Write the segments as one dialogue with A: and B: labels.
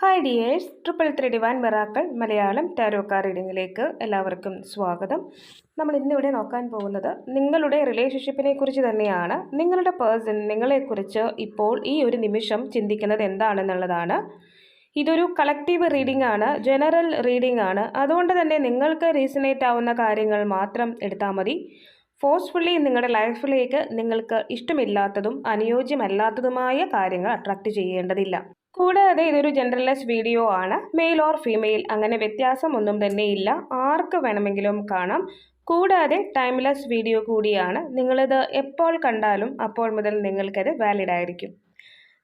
A: Hi dears triple three divine miracles Malayalam tarot card റീഡിങ്ങിലേക്ക് എല്ലാവർക്കും സ്വാഗതം. നമ്മൾ ഇന്നിവിടെ നോക്കാൻ പോകുന്നത് നിങ്ങളുടെ റിലേഷൻഷിപ്പിനെ കുറിച്ച് തന്നെയാണ്. നിങ്ങളുടെ പേഴ്സൺ നിങ്ങളെക്കുറിച്ച് ഇപ്പോൾ ഈ ഒരു നിമിഷം ചിന്തിക്കുന്നത് എന്താണെന്നുള്ളതാണ്. ഇതൊരു കളക്റ്റീവ് റീഡിംഗ് ആണ് ജനറൽ റീഡിംഗ് ആണ്. അതുകൊണ്ട് തന്നെ നിങ്ങൾക്ക് റീസണേറ്റ് ആവുന്ന കാര്യങ്ങൾ മാത്രം എടുത്താൽ മതി. ഫോഴ്സ്ഫുള്ളി നിങ്ങളുടെ ലൈഫിലേക്ക് നിങ്ങൾക്ക് ഇഷ്ടമില്ലാത്തതും അനുയോജ്യമല്ലാത്തതുമായ കാര്യങ്ങൾ അട്രാക്റ്റ് ചെയ്യേണ്ടതില്ല. കൂടാതെ ഇതൊരു ജനറലൈസ് വീഡിയോ ആണ്. മെയിൽ ഓർ ഫീമെയിൽ അങ്ങനെ വ്യത്യാസം ഒന്നും തന്നെ ഇല്ല ആർക്ക് വേണമെങ്കിലും കാണാം. കൂടാതെ ടൈംലെസ് വീഡിയോ കൂടിയാണ്. നിങ്ങളിത് എപ്പോൾ കണ്ടാലും അപ്പോൾ മുതൽ നിങ്ങൾക്കത് വാലിഡ് ആയിരിക്കും.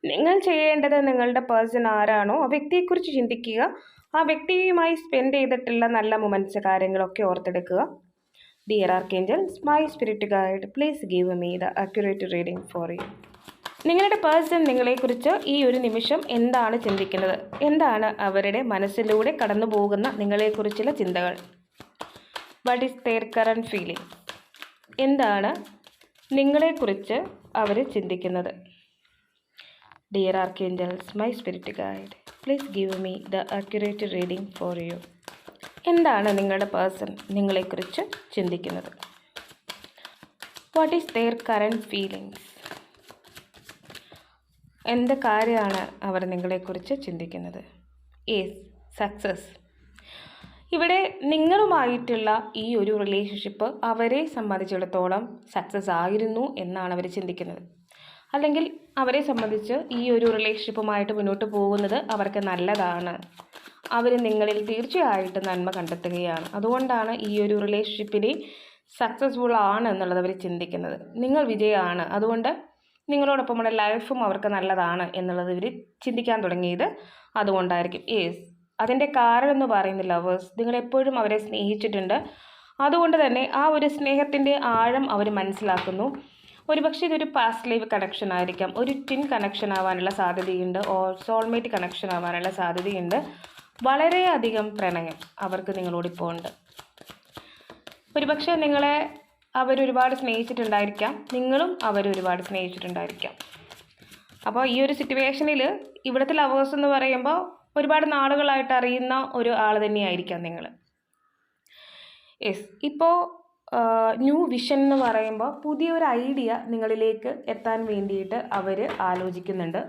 A: നിങ്ങൾ ചെയ്യേണ്ടത് നിങ്ങളുടെ പേഴ്സൺ ആരാണോ ആ വ്യക്തിയെക്കുറിച്ച് ചിന്തിക്കുക. ആ വ്യക്തിയുമായി സ്പെൻഡ് ചെയ്തിട്ടുള്ള നല്ല മൊമെന്റ്സ് കാര്യങ്ങളൊക്കെ ഓർത്തെടുക്കുക. Dear archangels my spirit guide please give me the accurate reading for you നിങ്ങളുടെ പേഴ്സൺ നിങ്ങളെക്കുറിച്ച് ഈ ഒരു നിമിഷം എന്താണ് ചിന്തിക്കുന്നത്? എന്താണ് അവരുടെ മനസ്സിലൂടെ കടന്നു പോകുന്ന നിങ്ങളെക്കുറിച്ചുള്ള ചിന്തകൾ? What is their current feeling എന്താണ് നിങ്ങളെക്കുറിച്ച് അവർ ചിന്തിക്കുന്നത്? Dear archangels my spirit guide please give me the accurate reading for you എന്താണ് നിങ്ങളുടെ പേഴ്സൺ നിങ്ങളെക്കുറിച്ച് ചിന്തിക്കുന്നത്? What is their current feelings എന്ത് കാര്യമാണ് അവർ നിങ്ങളെക്കുറിച്ച് ചിന്തിക്കുന്നത്? ഏസ് സക്സസ് ഇവിടെ നിങ്ങളുമായിട്ടുള്ള ഈ ഒരു റിലേഷൻഷിപ്പ് അവരെ സംബന്ധിച്ചിടത്തോളം സക്സസ് ആയിരുന്നു എന്നാണ് അവർ ചിന്തിക്കുന്നത്. അല്ലെങ്കിൽ അവരെ സംബന്ധിച്ച് ഈ ഒരു റിലേഷൻഷിപ്പുമായിട്ട് മുന്നോട്ട് പോകുന്നത് അവർക്ക് നല്ലതാണ്. അവർ നിങ്ങളിൽ തീർച്ചയായിട്ടും നന്മ കണ്ടെത്തുകയാണ്. അതുകൊണ്ടാണ് ഈ ഒരു റിലേഷൻഷിപ്പിനെ സക്സസ്ഫുൾ ആണ് എന്നുള്ളത് അവർ ചിന്തിക്കുന്നത്. നിങ്ങൾ വിജയമാണ്. അതുകൊണ്ട് നിങ്ങളോടൊപ്പമുള്ള ലൈഫും അവർക്ക് നല്ലതാണ് എന്നുള്ളത് ഇവർ ചിന്തിക്കാൻ തുടങ്ങിയത് അതുകൊണ്ടായിരിക്കും. യേസ് അതിന്റെ കാരണം എന്ന് പറയുന്ന ലവേഴ്സ് നിങ്ങളെപ്പോഴും അവരെ സ്നേഹിച്ചിട്ടുണ്ട്. അതുകൊണ്ട് തന്നെ ആ ഒരു സ്നേഹത്തിന്റെ ആഴം അവർ മനസ്സിലാക്കുന്നു. ഒരുപക്ഷെ ഇതൊരു പാസ്റ്റ് ലൈവ് കണക്ഷൻ ആയിരിക്കാം. ഒരു ടിൻ കണക്ഷൻ ആവാനുള്ള സാധ്യതയുണ്ട്. ഓർ സോൾമേറ്റ് കണക്ഷൻ ആവാനുള്ള സാധ്യതയുണ്ട്. വളരെയധികം പ്രണയം അവർക്ക് നിങ്ങളോടിപ്പോൾ ഉണ്ട്. ഒരുപക്ഷെ നിങ്ങളെ അവരൊരുപാട് സ്നേഹിച്ചിട്ടുണ്ടായിരിക്കാം. നിങ്ങളും അവരൊരുപാട് സ്നേഹിച്ചിട്ടുണ്ടായിരിക്കാം. അപ്പോൾ ഈ ഒരു സിറ്റുവേഷനിൽ ഇവിടുത്തെ ലവേഴ്സ് എന്ന് പറയുമ്പോൾ ഒരുപാട് നാളുകളായിട്ട് അറിയുന്ന ഒരു ആൾ തന്നെയായിരിക്കാം നിങ്ങൾ യെസ് ഇപ്പോൾ ന്യൂ വിഷൻ എന്ന് പറയുമ്പോൾ പുതിയൊരു ഐഡിയ നിങ്ങളിലേക്ക് എത്താൻ വേണ്ടിയിട്ട് അവർ ആലോചിക്കുന്നുണ്ട്.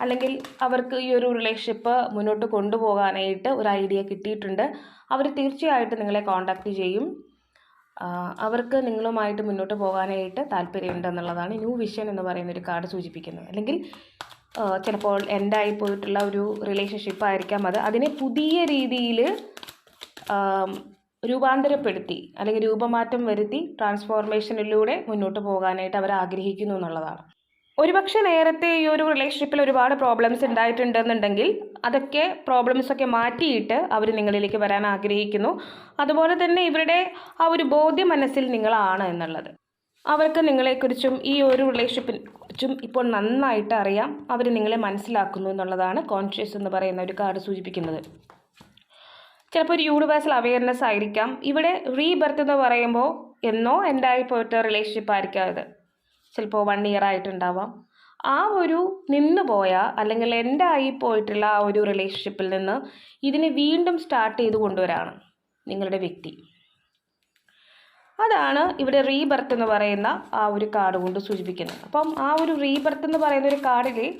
A: അല്ലെങ്കിൽ അവർക്ക് ഈ ഒരു റിലേഷൻഷിപ്പ് മുന്നോട്ട് കൊണ്ടുപോകാനായിട്ട് ഒരു ഐഡിയ കിട്ടിയിട്ടുണ്ട്. അവർ തീർച്ചയായിട്ടും നിങ്ങളെ കോൺടാക്റ്റ് ചെയ്യും. അവർക്ക് നിങ്ങളുമായിട്ട് മുന്നോട്ട് പോകാനായിട്ട് താല്പര്യമുണ്ട് എന്നുള്ളതാണ് ന്യൂ വിഷൻ എന്ന് പറയുന്ന ഒരു കാർഡ് സൂചിപ്പിക്കുന്നത്. അല്ലെങ്കിൽ ചിലപ്പോൾ എൻഡായി പോയിട്ടുള്ള ഒരു റിലേഷൻഷിപ്പ് ആയിരിക്കാം അത്. അതിനെ പുതിയ രീതിയിൽ രൂപാന്തരപ്പെടുത്തി അല്ലെങ്കിൽ രൂപമാറ്റം വരുത്തി ട്രാൻസ്ഫോർമേഷനിലൂടെ മുന്നോട്ട് പോകാനായിട്ട് അവർ ആഗ്രഹിക്കുന്നു എന്നുള്ളതാണ്. ഒരുപക്ഷെ നേരത്തെ ഈ ഒരു റിലേഷൻഷിപ്പിൽ ഒരുപാട് പ്രോബ്ലംസ് ഉണ്ടായിട്ടുണ്ടെന്നുണ്ടെങ്കിൽ അതൊക്കെ പ്രോബ്ലംസ് ഒക്കെ മാറ്റിയിട്ട് അവർ നിങ്ങളിലേക്ക് വരാൻ ആഗ്രഹിക്കുന്നു. അതുപോലെ തന്നെ ഇവരുടെ ആ ഒരു ബോധ്യ മനസ്സിൽ നിങ്ങളാണ് എന്നുള്ളത്. അവർക്ക് നിങ്ങളെക്കുറിച്ചും ഈ ഒരു റിലേഷൻഷിപ്പിനെ കുറിച്ചും ഇപ്പോൾ നന്നായിട്ട് അറിയാം. അവർ നിങ്ങളെ മനസ്സിലാക്കുന്നു എന്നുള്ളതാണ് കോൺഷ്യസ് എന്ന് പറയുന്ന ഒരു കാർഡ് സൂചിപ്പിക്കുന്നത്. ചിലപ്പോൾ ഒരു യൂണിവേഴ്സൽ അവയർനെസ് ആയിരിക്കാം. ഇവിടെ റീബർത്ത് എന്ന് പറയുമ്പോൾ എന്നോ എൻഡായി പോയിട്ട് റിലേഷൻഷിപ്പ് ആയിരിക്കാം അത്. ചിലപ്പോൾ വൺ ഇയർ ആയിട്ടുണ്ടാവാം. ആ ഒരു നിന്ന് പോയ അല്ലെങ്കിൽ എന്റെ ആയി പോയിട്ടുള്ള ആ ഒരു റിലേഷൻഷിപ്പിൽ നിന്ന് ഇതിനെ വീണ്ടും സ്റ്റാർട്ട് ചെയ്ത് കൊണ്ടുവരാണ് നിങ്ങളുടെ വ്യക്തി. അതാണ് ഇവിടെ റീബർത്ത് എന്ന് പറയുന്ന ആ ഒരു കാർഡ് കൊണ്ട് സൂചിപ്പിക്കുന്നത്. അപ്പം ആ ഒരു റീബർത്ത് എന്ന് പറയുന്ന ഒരു കാർഡിൽ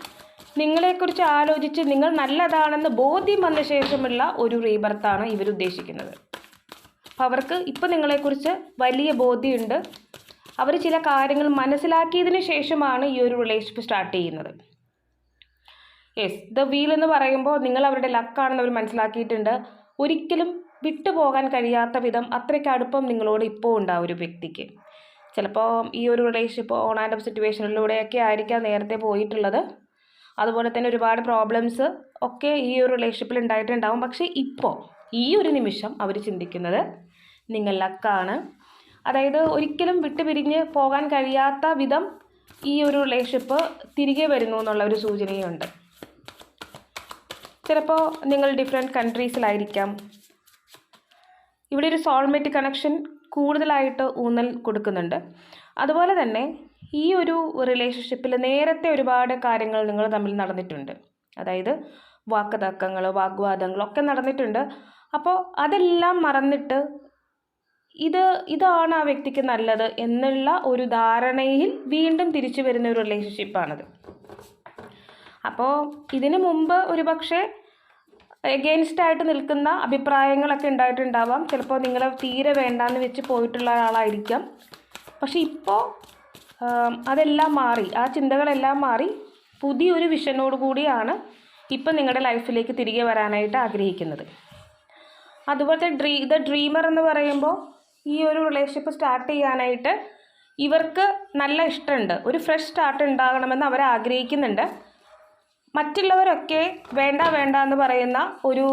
A: നിങ്ങളെക്കുറിച്ച് ആലോചിച്ച് നിങ്ങൾ നല്ലതാണെന്ന് ബോധ്യം വന്ന ശേഷമുള്ള ഒരു റീബർത്താണ് ഇവരുദ്ദേശിക്കുന്നത്. അപ്പം അവർക്ക് ഇപ്പം നിങ്ങളെക്കുറിച്ച് വലിയ ബോധ്യമുണ്ട്. അവർ ചില കാര്യങ്ങൾ മനസ്സിലാക്കിയതിന് ശേഷമാണ് ഈ ഒരു റിലേഷൻഷിപ്പ് സ്റ്റാർട്ട് ചെയ്യുന്നത്. യെസ് ദ വീൽ എന്ന് പറയുമ്പോൾ നിങ്ങൾ അവരുടെ ലക്കാണെന്ന് അവർ മനസ്സിലാക്കിയിട്ടുണ്ട്. ഒരിക്കലും വിട്ടുപോകാൻ കഴിയാത്ത വിധം അത്രയ്ക്ക് അടുപ്പം നിങ്ങളോട് ഇപ്പോൾ ഉണ്ടാവും ഒരു വ്യക്തിക്ക്. ചിലപ്പോൾ ഈ ഒരു റിലേഷൻഷിപ്പ് ഓൺ ആൻഡ് ഓഫ് സിറ്റുവേഷനിലൂടെയൊക്കെ ആയിരിക്കാം നേരത്തെ പോയിട്ടുള്ളത്. അതുപോലെ തന്നെ ഒരുപാട് പ്രോബ്ലംസ് ഒക്കെ ഈ ഒരു റിലേഷൻഷിപ്പിൽ ഉണ്ടായിട്ടുണ്ടാവും. പക്ഷേ ഇപ്പോൾ ഈ ഒരു നിമിഷം അവർ ചിന്തിക്കുന്നത് നിങ്ങൾ ലക്കാണ് അതായത് ഒരിക്കലും വിട്ടുപിരിഞ്ഞ് പോകാൻ കഴിയാത്ത വിധം ഈ ഒരു റിലേഷൻഷിപ്പ് തിരികെ വരുന്നു എന്നുള്ള ഒരു സൂചനയുണ്ട്. ചിലപ്പോൾ നിങ്ങൾ ഡിഫറെന്റ് കൺട്രീസിലായിരിക്കാം ഇവിടെ ഒരു സോൾമേറ്റ് കണക്ഷൻ കൂടുതലായിട്ട് ഊന്നൽ കൊടുക്കുന്നുണ്ട്. അതുപോലെ തന്നെ ഈ ഒരു റിലേഷൻഷിപ്പിൽ നേരത്തെ ഒരുപാട് കാര്യങ്ങൾ നിങ്ങൾ തമ്മിൽ നടന്നിട്ടുണ്ട്. അതായത് വാക്കുതർക്കങ്ങൾ വാഗ്വാദങ്ങളൊക്കെ നടന്നിട്ടുണ്ട്. അപ്പോൾ അതെല്ലാം മറന്നിട്ട് ഇത് ഇതാണ് ആ വ്യക്തിക്ക് നല്ലത് എന്നുള്ള ഒരു ധാരണയിൽ വീണ്ടും തിരിച്ചു വരുന്ന ഒരു റിലേഷൻഷിപ്പാണത് അപ്പോൾ ഇതിനു മുമ്പ് ഒരു പക്ഷേ എഗെയിൻസ്റ്റ് ആയിട്ട് നിൽക്കുന്ന അഭിപ്രായങ്ങളൊക്കെ ഉണ്ടായിട്ടുണ്ടാവാം. ചിലപ്പോൾ നിങ്ങൾ തീരെ വേണ്ടാന്ന് വെച്ച് പോയിട്ടുള്ള ഒരാളായിരിക്കാം പക്ഷെ ഇപ്പോൾ അതെല്ലാം മാറി. ആ ചിന്തകളെല്ലാം മാറി. പുതിയൊരു വിഷനോട് കൂടിയാണ് ഇപ്പം നിങ്ങളുടെ ലൈഫിലേക്ക് തിരികെ വരാനായിട്ട് ആഗ്രഹിക്കുന്നത്. അതുപോലത്തെ ഡ്രീ ദ ഡ്രീമർ എന്ന് പറയുമ്പോൾ ഈ ഒരു റിലേഷൻഷിപ്പ് സ്റ്റാർട്ട് ചെയ്യാനായിട്ട് ഇവർക്ക് നല്ല ഇഷ്ടമുണ്ട്. ഒരു ഫ്രഷ് സ്റ്റാർട്ട് ഉണ്ടാകണമെന്ന് അവർ ആഗ്രഹിക്കുന്നുണ്ട്. മറ്റുള്ളവരൊക്കെ വേണ്ട വേണ്ട എന്ന് പറയുന്ന ഒരു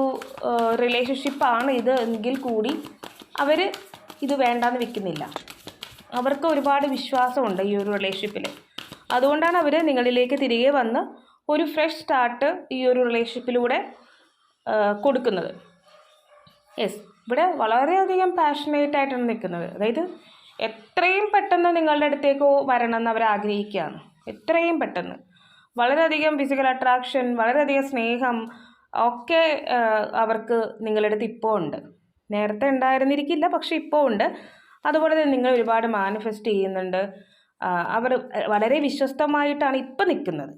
A: റിലേഷൻഷിപ്പാണ് ഇത് എങ്കിൽ കൂടി അവർ ഇത് വേണ്ടാന്ന് വെക്കുന്നില്ല. അവർക്ക് ഒരുപാട് വിശ്വാസമുണ്ട് ഈ ഒരു റിലേഷൻഷിപ്പിൽ അതുകൊണ്ടാണ് അവർ നിങ്ങളിലേക്ക് തിരികെ വന്ന് ഒരു ഫ്രഷ് സ്റ്റാർട്ട് ഈ ഒരു റിലേഷൻഷിപ്പിലൂടെ കൊടുക്കുന്നത്. യെസ് ഇവിടെ വളരെയധികം പാഷനേറ്റ് ആയിട്ടാണ് നിൽക്കുന്നത്. അതായത് എത്രയും പെട്ടെന്ന് നിങ്ങളുടെ അടുത്തേക്ക് വരണം എന്ന് അവർ ആഗ്രഹിക്കുകയാണ്. എത്രയും പെട്ടെന്ന്. വളരെയധികം ഫിസിക്കൽ അട്രാക്ഷൻ വളരെയധികം സ്നേഹം ഒക്കെ അവർക്ക് നിങ്ങളുടെ അടുത്ത് ഇപ്പോൾ ഉണ്ട്. നേരത്തെ ഉണ്ടായിരുന്നിരിക്കില്ല പക്ഷേ ഇപ്പോൾ ഉണ്ട്. അതുപോലെ തന്നെ നിങ്ങൾ ഒരുപാട് മാനിഫെസ്റ്റ് ചെയ്യുന്നുണ്ട്. അവർ വളരെ വിശ്വസ്തമായിട്ടാണ് ഇപ്പം നിൽക്കുന്നത്.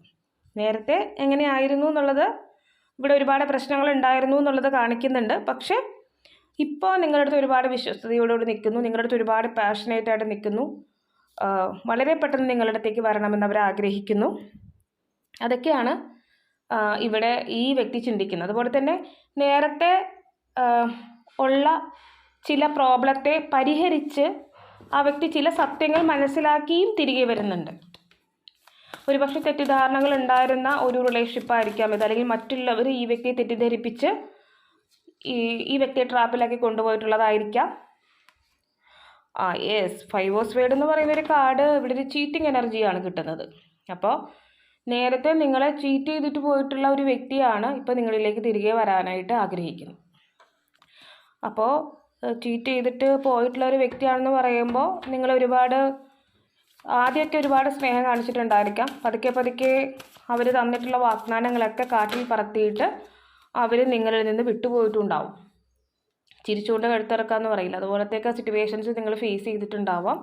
A: നേരത്തെ എങ്ങനെയായിരുന്നു എന്നുള്ളത് ഇവിടെ ഒരുപാട് പ്രശ്നങ്ങൾ ഉണ്ടായിരുന്നു എന്നുള്ളത് കാണിക്കുന്നുണ്ട്. പക്ഷേ ഇപ്പോൾ നിങ്ങളുടെ അടുത്ത് ഒരുപാട് വിശ്വസ്തയോടുകൂടി നിൽക്കുന്നു. നിങ്ങളുടെ അടുത്ത് ഒരുപാട് പാഷനേറ്റ് ആയിട്ട് നിൽക്കുന്നു. വളരെ പെട്ടെന്ന് നിങ്ങളുടെ അടുത്തേക്ക് വരണമെന്ന് അവർ ആഗ്രഹിക്കുന്നു. അതൊക്കെയാണ് ഇവിടെ ഈ വ്യക്തി ചിന്തിക്കുന്നത്. അതുപോലെ തന്നെ നേരത്തെ ഉള്ള ചില പ്രോബ്ലത്തെ പരിഹരിച്ച് ആ വ്യക്തി ചില സത്യങ്ങൾ മനസ്സിലാക്കിയും തിരികെ വരുന്നുണ്ട്. ഒരുപക്ഷെ തെറ്റിദ്ധാരണകൾ ഉണ്ടായിരുന്ന ഒരു റിലേഷൻഷിപ്പായിരിക്കാം ഇത്. അല്ലെങ്കിൽ മറ്റുള്ളവർ ഈ വ്യക്തിയെ തെറ്റിദ്ധരിപ്പിച്ച് ഈ ഈ വ്യക്തിയെ ട്രാപ്പിലാക്കി കൊണ്ടുപോയിട്ടുള്ളതായിരിക്കാം. ആ യെസ് ഫൈവ് ഓസ് വേഡ് എന്ന് പറയുന്ന ഒരു കാർഡ് ഇവിടെ ഒരു ചീറ്റിംഗ് എനർജിയാണ് കിട്ടുന്നത്. അപ്പോൾ നേരത്തെ നിങ്ങളെ ചീറ്റ് ചെയ്തിട്ട് പോയിട്ടുള്ള ഒരു വ്യക്തിയാണ് ഇപ്പോൾ നിങ്ങളിലേക്ക് തിരികെ വരാനായിട്ട് ആഗ്രഹിക്കുന്നത്. അപ്പോൾ ചീറ്റ് ചെയ്തിട്ട് പോയിട്ടുള്ള ഒരു വ്യക്തിയാണെന്ന് പറയുമ്പോൾ നിങ്ങൾ ഒരുപാട് ആദ്യമൊക്കെ ഒരുപാട് സ്നേഹം കാണിച്ചിട്ടുണ്ടായിരിക്കാം. പതുക്കെ പതുക്കെ അവർ തന്നിട്ടുള്ള വാഗ്ദാനങ്ങളൊക്കെ കാട്ടിൽ പറത്തിയിട്ട് അവർ നിങ്ങളിൽ നിന്ന് വിട്ടുപോയിട്ടുണ്ടാവും. ചിരിച്ചുകൊണ്ട് കഴുത്തിറക്കാമെന്ന് പറയില്ല. അതുപോലത്തെയൊക്കെ സിറ്റുവേഷൻസ് നിങ്ങൾ ഫേസ് ചെയ്തിട്ടുണ്ടാവാം.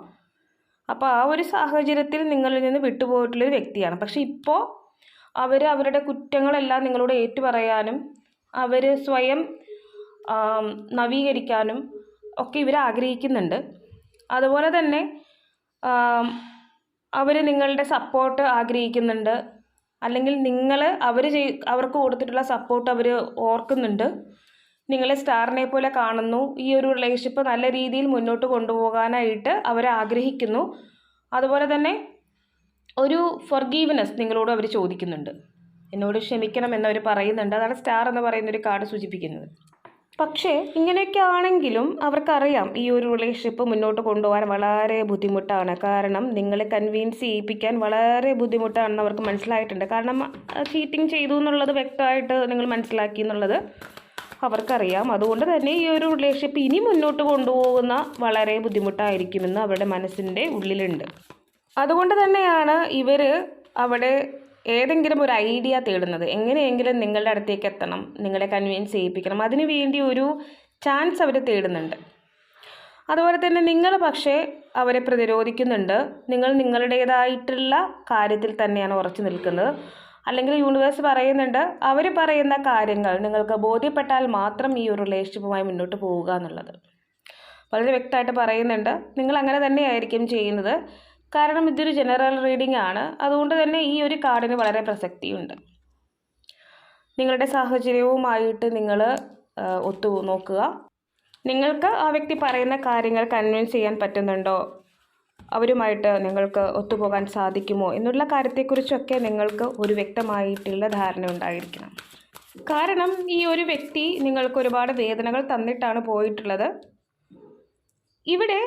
A: അപ്പോൾ ആ ഒരു സാഹചര്യത്തിൽ നിങ്ങളിൽ നിന്ന് വിട്ടുപോയിട്ടുള്ളൊരു വ്യക്തിയാണ്. പക്ഷേ ഇപ്പോൾ അവർ അവരുടെ കുറ്റങ്ങളെല്ലാം നിങ്ങളോട് ഏറ്റുപറയാനും അവർ സ്വയം നവീകരിക്കാനും ഒക്കെ ഇവർ ആഗ്രഹിക്കുന്നുണ്ട്. അതുപോലെ തന്നെ അവർ നിങ്ങളുടെ സപ്പോർട്ട് ആഗ്രഹിക്കുന്നുണ്ട്. അല്ലെങ്കിൽ നിങ്ങൾ അവർ ചെയ് അവർക്ക് കൊടുത്തിട്ടുള്ള സപ്പോർട്ട് അവർ ഓർക്കുന്നുണ്ട്. നിങ്ങളെ സ്റ്റാറിനെ പോലെ കാണുന്നു. ഈ ഒരു റിലേഷൻഷിപ്പ് നല്ല രീതിയിൽ മുന്നോട്ട് കൊണ്ടുപോകാനായിട്ട് അവർ ആഗ്രഹിക്കുന്നു. അതുപോലെ തന്നെ ഒരു ഫൊർഗീവ്നെസ് നിങ്ങളോട് അവർ ചോദിക്കുന്നുണ്ട്. എന്നോട് ക്ഷമിക്കണം എന്നവർ പറയുന്നുണ്ട്. അതാണ് സ്റ്റാർ എന്ന് പറയുന്ന ഒരു കാർഡ് സൂചിപ്പിക്കുന്നത്. പക്ഷേ ഇങ്ങനെയൊക്കെ ആണെങ്കിലും അവർക്കറിയാം ഈ ഒരു റിലേഷൻഷിപ്പ് മുന്നോട്ട് കൊണ്ടുപോകാൻ വളരെ ബുദ്ധിമുട്ടാണ്. കാരണം നിങ്ങളെ കൺവീൻസ് ചെയ്യിപ്പിക്കാൻ വളരെ ബുദ്ധിമുട്ടാണെന്ന് അവർക്ക് മനസ്സിലായിട്ടുണ്ട്. കാരണം ചീറ്റിംഗ് ചെയ്തു എന്നുള്ളത് വ്യക്തമായിട്ട് നിങ്ങൾ മനസ്സിലാക്കി എന്നുള്ളത് അവർക്കറിയാം. അതുകൊണ്ട് തന്നെ ഈ ഒരു റിലേഷൻഷിപ്പ് ഇനി മുന്നോട്ട് കൊണ്ടുപോകുന്ന വളരെ ബുദ്ധിമുട്ടായിരിക്കുമെന്ന് അവരുടെ മനസ്സിന്റെ ഉള്ളിലുണ്ട്. അതുകൊണ്ട് തന്നെയാണ് ഇവർ അവിടെ ഏതെങ്കിലും ഒരു ഐഡിയ തേടുന്നത് എങ്ങനെയെങ്കിലും നിങ്ങളുടെ അടുത്തേക്ക് എത്തണം നിങ്ങളെ കൺവീൻസ് ചെയ്യിപ്പിക്കണം. അതിനു വേണ്ടി ഒരു ചാൻസ് അവർ തേടുന്നുണ്ട്. അതുപോലെ തന്നെ നിങ്ങൾ പക്ഷേ അവരെ പ്രതിരോധിക്കുന്നുണ്ട്. നിങ്ങൾ നിങ്ങളുടേതായിട്ടുള്ള കാര്യത്തിൽ തന്നെയാണ് ഉറച്ചു നിൽക്കുന്നത്. അല്ലെങ്കിൽ യൂണിവേഴ്സ് പറയുന്നുണ്ട് അവർ പറയുന്ന കാര്യങ്ങൾ നിങ്ങൾക്ക് ബോധ്യപ്പെട്ടാൽ മാത്രം ഈ ഒരു റിലേഷൻഷിപ്പുമായി മുന്നോട്ട് പോവുക എന്നുള്ളത്. വളരെ വ്യക്തമായിട്ട് പറയുന്നുണ്ട്. നിങ്ങൾ അങ്ങനെ തന്നെയായിരിക്കും ചെയ്യുന്നത്. കാരണം ഇതൊരു ജനറൽ റീഡിംഗ് ആണ്. അതുകൊണ്ട് തന്നെ ഈ ഒരു കാർഡിന് വളരെ പ്രസക്തിയുണ്ട്. നിങ്ങളുടെ സാഹചര്യവുമായിട്ട് നിങ്ങൾ ഒത്തു നോക്കുക. നിങ്ങൾക്ക് ആ വ്യക്തി പറയുന്ന കാര്യങ്ങൾ കൺവിൻസ് ചെയ്യാൻ പറ്റുന്നുണ്ടോ? അവരുമായിട്ട് നിങ്ങൾക്ക് ഒത്തുപോകാൻ സാധിക്കുമോ? എന്നുള്ള കാര്യത്തെക്കുറിച്ചൊക്കെ നിങ്ങൾക്ക് ഒരു വ്യക്തമായിട്ടുള്ള ധാരണ ഉണ്ടായിരിക്കണം. കാരണം ഈ ഒരു വ്യക്തി നിങ്ങൾക്ക് ഒരുപാട് വേദനകൾ തന്നിട്ടാണ് പോയിട്ടുള്ളത്. ഇവിടെ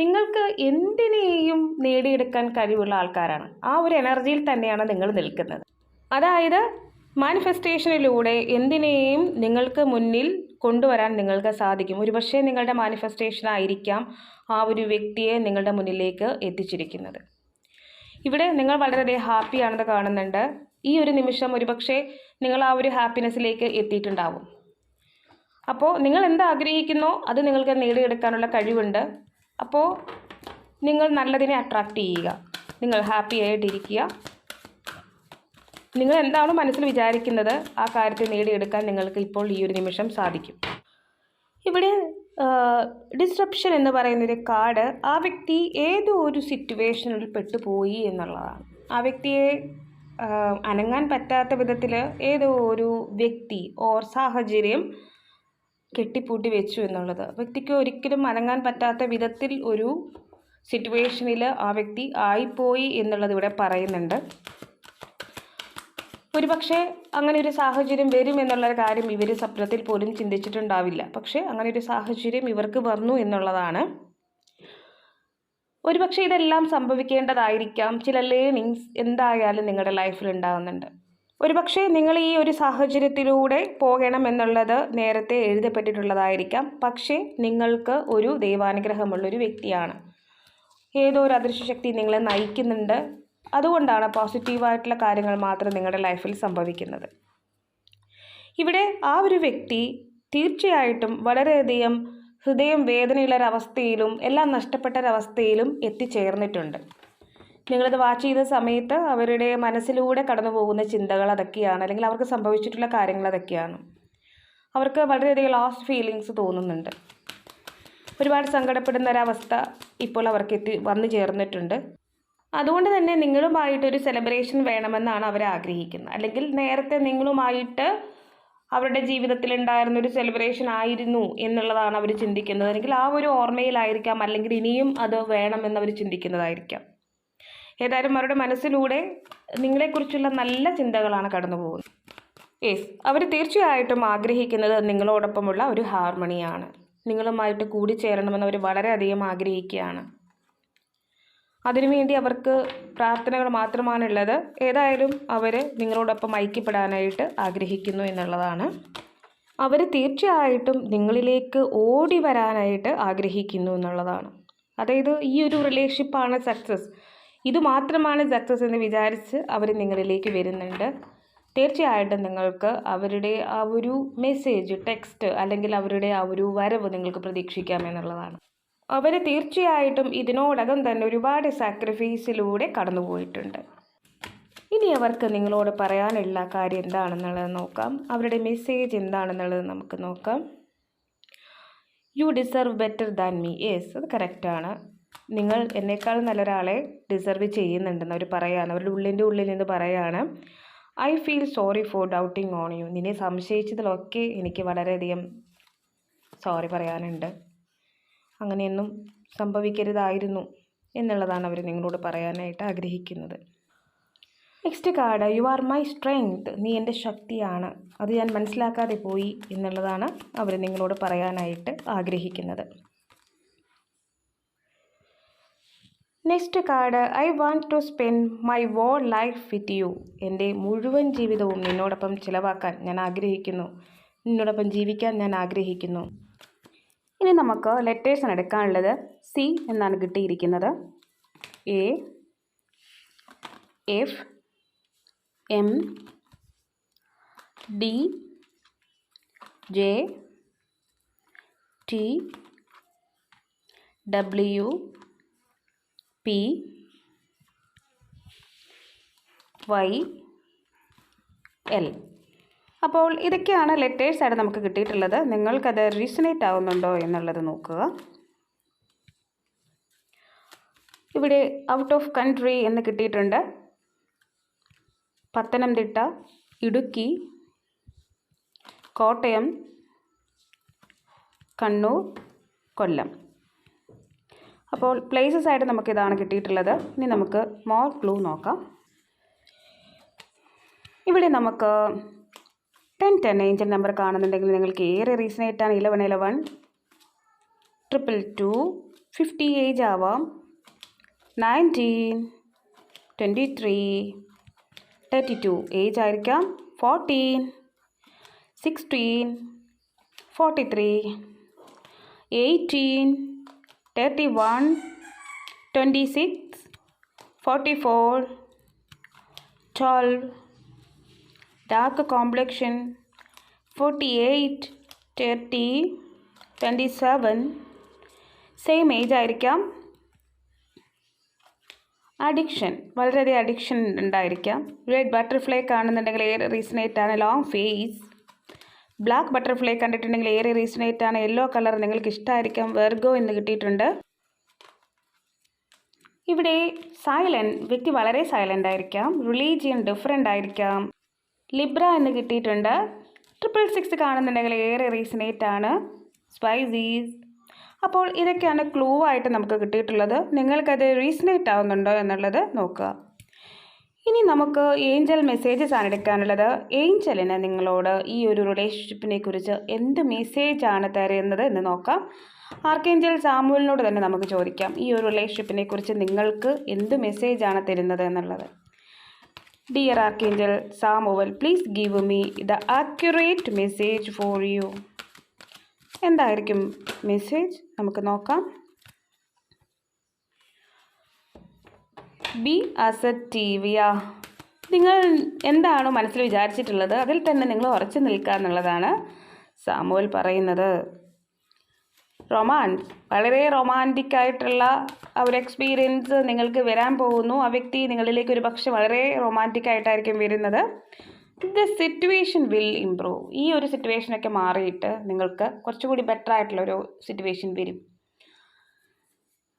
A: നിങ്ങൾക്ക് എന്തിനേയും നേടിയെടുക്കാൻ കഴിവുള്ള ആൾക്കാരാണ്. ആ ഒരു എനർജിയിൽ തന്നെയാണ് നിങ്ങൾ നിൽക്കുന്നത്. അതായത് മാനിഫെസ്റ്റേഷനിലൂടെ എന്തിനേയും നിങ്ങൾക്ക് മുന്നിൽ കൊണ്ടുവരാൻ നിങ്ങൾക്ക് സാധിക്കും. ഒരുപക്ഷെ നിങ്ങളുടെ മാനിഫെസ്റ്റേഷൻ ആയിരിക്കാം ആ ഒരു വ്യക്തിയെ നിങ്ങളുടെ മുന്നിലേക്ക് എത്തിച്ചിരിക്കുന്നത്. ഇവിടെ നിങ്ങൾ വളരെയധികം ഹാപ്പിയാണെന്ന് കാണുന്നുണ്ട്. ഈ ഒരു നിമിഷം ഒരുപക്ഷെ നിങ്ങൾ ആ ഒരു ഹാപ്പിനെസ്സിലേക്ക് എത്തിയിട്ടുണ്ടാവും. അപ്പോൾ നിങ്ങൾ എന്താഗ്രഹിക്കുന്നോ അത് നിങ്ങൾക്ക് നേടിയെടുക്കാനുള്ള കഴിവുണ്ട്. അപ്പോൾ നിങ്ങൾ നല്ലതിനെ അട്രാക്റ്റ് ചെയ്യുക. നിങ്ങൾ ഹാപ്പി ആയിട്ടിരിക്കുക. നിങ്ങൾ എന്താണോ മനസ്സിൽ വിചാരിക്കുന്നത് ആ കാര്യത്തെ നേടിയെടുക്കാൻ നിങ്ങൾക്ക് ഇപ്പോൾ ഈ ഒരു നിമിഷം സാധിക്കും. ഇവിടെ ഡിസ്ട്രപ്ഷൻ എന്ന് പറയുന്നൊരു കാർഡ് ആ വ്യക്തി ഏതോ ഒരു സിറ്റുവേഷനിൽ പെട്ടുപോയി എന്നുള്ളതാണ്. ആ വ്യക്തിയെ അനങ്ങാൻ പറ്റാത്ത വിധത്തിൽ ഏതോ ഒരു വ്യക്തി ഓർ സാഹചര്യം കെട്ടിപ്പൂട്ടി വെച്ചു എന്നുള്ളത്. വ്യക്തിക്ക് ഒരിക്കലും അനങ്ങാൻ പറ്റാത്ത വിധത്തിൽ ഒരു സിറ്റുവേഷനിൽ ആ വ്യക്തി ആയിപ്പോയി എന്നുള്ളത് ഇവിടെ പറയുന്നുണ്ട്. ഒരുപക്ഷെ അങ്ങനെ ഒരു സാഹചര്യം വരും എന്നുള്ള കാര്യം ഇവർ സ്വപ്നത്തിൽ പോലും ചിന്തിച്ചിട്ടുണ്ടാവില്ല. പക്ഷേ അങ്ങനെ ഒരു സാഹചര്യം ഇവർക്ക് വന്നു എന്നുള്ളതാണ്. ഒരുപക്ഷെ ഇതെല്ലാം സംഭവിക്കേണ്ടതായിരിക്കാം. ചില ലേണിങ്സ് എന്തായാലും നിങ്ങളുടെ ലൈഫിൽ ഉണ്ടാകുന്നുണ്ട്. ഒരുപക്ഷെ നിങ്ങൾ ഈ ഒരു സാഹചര്യത്തിലൂടെ പോകണം എന്നുള്ളത് നേരത്തെ എഴുതപ്പെട്ടിട്ടുള്ളതായിരിക്കാം. പക്ഷേ നിങ്ങൾക്ക് ഒരു ദൈവാനുഗ്രഹമുള്ളൊരു വ്യക്തിയാണ്. ഏതോ ഒരു അദൃശ്യ ശക്തി നിങ്ങളെ നയിക്കുന്നുണ്ട്. അതുകൊണ്ടാണ് പോസിറ്റീവായിട്ടുള്ള കാര്യങ്ങൾ മാത്രം നിങ്ങളുടെ ലൈഫിൽ സംഭവിക്കുന്നത്. ഇവിടെ ആ ഒരു വ്യക്തി തീർച്ചയായിട്ടും വളരെയധികം ഹൃദയം വേദനയുള്ളൊരവസ്ഥയിലും എല്ലാം നഷ്ടപ്പെട്ടൊരവസ്ഥയിലും എത്തിച്ചേർന്നിട്ടുണ്ട്. നിങ്ങളിത് വാച്ച് ചെയ്ത സമയത്ത് അവരുടെ മനസ്സിലൂടെ കടന്നു പോകുന്ന ചിന്തകൾ അതൊക്കെയാണ്. അല്ലെങ്കിൽ അവർക്ക് സംഭവിച്ചിട്ടുള്ള കാര്യങ്ങൾ അതൊക്കെയാണ്. അവർക്ക് വളരെയധികം ലോസ്റ്റ് ഫീലിങ്സ് തോന്നുന്നുണ്ട്. ഒരുപാട് സങ്കടപ്പെടുന്ന ഒരവസ്ഥ ഇപ്പോൾ അവർക്ക് എത്തി വന്നു ചേർന്നിട്ടുണ്ട്. അതുകൊണ്ട് തന്നെ നിങ്ങളുമായിട്ടൊരു സെലിബ്രേഷൻ വേണമെന്നാണ് അവർ ആഗ്രഹിക്കുന്നത്. അല്ലെങ്കിൽ നേരത്തെ നിങ്ങളുമായിട്ട് അവരുടെ ജീവിതത്തിൽ ഉണ്ടായിരുന്ന ഒരു സെലിബ്രേഷൻ ആയിരുന്നു എന്നുള്ളതാണ് അവർ ചിന്തിക്കുന്നത്. അല്ലെങ്കിൽ ആ ഒരു ഓർമ്മയിലായിരിക്കാം. അല്ലെങ്കിൽ ഇനിയും അത് വേണമെന്ന് അവർ ചിന്തിക്കുന്നതായിരിക്കാം. ഏതായാലും അവരുടെ മനസ്സിലൂടെ നിങ്ങളെക്കുറിച്ചുള്ള നല്ല ചിന്തകളാണ് കടന്നു പോകുന്നത്. യെസ് അവർ തീർച്ചയായിട്ടും ആഗ്രഹിക്കുന്നത് നിങ്ങളോടൊപ്പമുള്ള ഒരു ഹാർമണിയാണ്. നിങ്ങളുമായിട്ട് കൂടിച്ചേരണമെന്ന് അവർ വളരെയധികം ആഗ്രഹിക്കുകയാണ്. അതിനുവേണ്ടി അവർക്ക് പ്രാർത്ഥനകൾ മാത്രമാണുള്ളത്. ഏതായാലും അവർ നിങ്ങളോടൊപ്പം ഐക്യപ്പെടാനായിട്ട് ആഗ്രഹിക്കുന്നു എന്നുള്ളതാണ്. അവർ തീർച്ചയായിട്ടും നിങ്ങളിലേക്ക് ഓടി വരാനായിട്ട് ആഗ്രഹിക്കുന്നു എന്നുള്ളതാണ്. അതായത് ഈ ഒരു റിലേഷൻഷിപ്പാണ് സക്സസ് ഇത് മാത്രമാണ് സക്സസ് എന്ന് വിചാരിച്ച് അവർ നിങ്ങളിലേക്ക് വരുന്നുണ്ട്. തീർച്ചയായിട്ടും നിങ്ങൾക്ക് അവരുടെ ആ ഒരു മെസ്സേജ് ടെക്സ്റ്റ് അല്ലെങ്കിൽ അവരുടെ ആ ഒരു വരവ് നിങ്ങൾക്ക് പ്രതീക്ഷിക്കാം എന്നുള്ളതാണ്. അവർ തീർച്ചയായിട്ടും ഇതിനോടകം തന്നെ ഒരുപാട് സാക്രിഫൈസിലൂടെ കടന്നുപോയിട്ടുണ്ട് ഇനി അവർക്ക് നിങ്ങളോട് പറയാനുള്ള കാര്യം എന്താണെന്നുള്ളത് നോക്കാം. അവരുടെ മെസ്സേജ് എന്താണെന്നുള്ളത് നമുക്ക് നോക്കാം. You deserve better than me yes അത് കറക്റ്റാണ് നിങ്ങൾ എന്നേക്കാൾ നല്ലൊരാളെ ഡിസർവ് ചെയ്യുന്നുണ്ടെന്ന് അവർ പറയുകയാണ് അവരുടെ ഉള്ളിന്റെ ഉള്ളിൽ നിന്ന് പറയുകയാണ് I feel sorry for doubting on you നിന്നെ സംശയിച്ചതിലൊക്കെ എനിക്ക് വളരെയധികം സോറി പറയാനുണ്ട്. അങ്ങനെയൊന്നും സംഭവിക്കരുതായിരുന്നു എന്നുള്ളതാണ് അവർ നിങ്ങളോട് പറയാനായിട്ട് ആഗ്രഹിക്കുന്നത്. Next card you are my strength നീ എന്റെ ശക്തിയാണ്. അത് ഞാൻ മനസ്സിലാക്കാതെ പോയി എന്നുള്ളതാണ് അവർ നിങ്ങളോട് പറയാനായിട്ട് ആഗ്രഹിക്കുന്നത്. Next card I want to spend my whole life with you എന്റെ മുഴുവൻ ജീവിതവും നിന്നോടൊപ്പം ചിലവാക്കാൻ ഞാൻ ആഗ്രഹിക്കുന്നു. നിന്നോടൊപ്പം ജീവിക്കാൻ ഞാൻ ആഗ്രഹിക്കുന്നു. ഇനി നമുക്ക് ലെറ്റേഴ്സാണ് എടുക്കാനുള്ളത്. സി എന്നാണ് കിട്ടിയിരിക്കുന്നത്. A F M D J T W P Y L. അപ്പോൾ ഇതൊക്കെയാണ് ലെറ്റേഴ്സായിട്ട് നമുക്ക് കിട്ടിയിട്ടുള്ളത്. നിങ്ങൾക്കത് റീസണേറ്റ് ആവുന്നുണ്ടോ എന്നുള്ളത് നോക്കുക. ഇവിടെ ഔട്ട് ഓഫ് കൺട്രി എന്ന് കിട്ടിയിട്ടുണ്ട്. പത്തനംതിട്ട ഇടുക്കി കോട്ടയം കണ്ണൂർ കൊല്ലം. അപ്പോൾ പ്ലേസസ് ആയിട്ട് നമുക്ക് ഇതാണ് കിട്ടിയിട്ടുള്ളത്. ഇനി നമുക്ക് മോർ ക്ലൂ നോക്കാം. ഇവിടെ നമുക്ക് ടെൻ ടെൻ ഏഞ്ചൽ നമ്പർ കാണുന്നുണ്ടെങ്കിൽ നിങ്ങൾക്ക് ഏറെ റീസൺ ആയിട്ടാണ് eleven eleven triple two fifty age ആവാം. Nineteen twenty three thirty two age ആയിരിക്കാം. Fourteen sixteen forty three eighteen thirty one twenty six forty four twelve
B: dark complexion forty eight thirty twenty seven same age ആയിരിക്കാം. Addiction വളരെയധികം addiction ഉണ്ടായിരിക്കാം. Red butterfly കാണുന്നുണ്ടെങ്കിൽ resonate ആണ്. Long face black butterfly കണ്ടിട്ടുണ്ടെങ്കിൽ ഏറെ resonate ആണ്. Yellow colour നിങ്ങൾക്ക് ഇഷ്ടമായിരിക്കാം Virgo എന്ന് കിട്ടിയിട്ടുണ്ട്. ഇവിടെ സൈലന്റ് വ്യക്തി വളരെ സൈലന്റ് ആയിരിക്കാം. റിലീജിയൻ ഡിഫറെന്റ് ആയിരിക്കാം. ലിബ്ര എന്ന് കിട്ടിയിട്ടുണ്ട്. ട്രിപ്പിൾ സിക്സ് കാണുന്നുണ്ടെങ്കിൽ ഏറെ റീസണേറ്റ് ആണ്. സ്പൈസീസ് അപ്പോൾ ഇതൊക്കെയാണ് ക്ലൂ ആയിട്ട് നമുക്ക് കിട്ടിയിട്ടുള്ളത്. നിങ്ങൾക്കത് റീസണേറ്റ് ആവുന്നുണ്ടോ എന്നുള്ളത് നോക്കുക. ഇനി നമുക്ക് ഏഞ്ചൽ മെസ്സേജസ് ആണ് എടുക്കാനുള്ളത്. ഏഞ്ചലിന് നിങ്ങളോട് ഈ ഒരു റിലേഷൻഷിപ്പിനെ കുറിച്ച് എന്ത് ആണ് തരുന്നത് എന്ന് നോക്കാം. ആർക്കേഞ്ചൽ സാമുവലിനോട് തന്നെ നമുക്ക് ചോദിക്കാം. ഈ ഒരു റിലേഷൻഷിപ്പിനെ കുറിച്ച് നിങ്ങൾക്ക് എന്ത് മെസ്സേജ് ആണ് തരുന്നത് എന്നുള്ളത്. Dear archangel Samuel please give me the accurate message for you എന്തായിരിക്കും മെസ്സേജ് നമുക്ക് നോക്കാം. ബി അസറ്റീവിയ നിങ്ങൾ എന്താണോ മനസ്സിൽ വിചാരിച്ചിട്ടുള്ളത്? അതിൽ തന്നെ നിങ്ങൾ ഉറച്ചു നിൽക്കുക എന്നുള്ളതാണ് സാമുവൽ പറയുന്നത്. റൊമാൻസ് വളരെ റൊമാന്റിക് ആയിട്ടുള്ള ഒരു എക്സ്പീരിയൻസ് നിങ്ങൾക്ക് വരാൻ പോകുന്നു. ആ വ്യക്തി നിങ്ങളിലേക്ക് ഒരു പക്ഷെ വളരെ റൊമാന്റിക് ആയിട്ടായിരിക്കും വരുന്നത്. The situation will improve. ഈ ഒരു സിറ്റുവേഷനൊക്കെ മാറിയിട്ട് നിങ്ങൾക്ക് കുറച്ചുകൂടി ബെറ്റർ ആയിട്ടുള്ളൊരു സിറ്റുവേഷൻ വരും.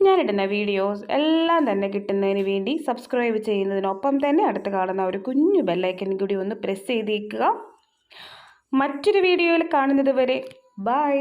B: ഞാനിടുന്ന വീഡിയോസ് എല്ലാം തന്നെ കിട്ടുന്നതിന് വേണ്ടി സബ്സ്ക്രൈബ് ചെയ്യുന്നതിനൊപ്പം തന്നെ അടുത്ത് കാണുന്ന ഒരു കുഞ്ഞു ബെല്ലൈക്കൻ കൂടി ഒന്ന് പ്രസ് ചെയ്തേക്കുക. മറ്റൊരു വീഡിയോയിൽ കാണുന്നത് വരെ ബൈ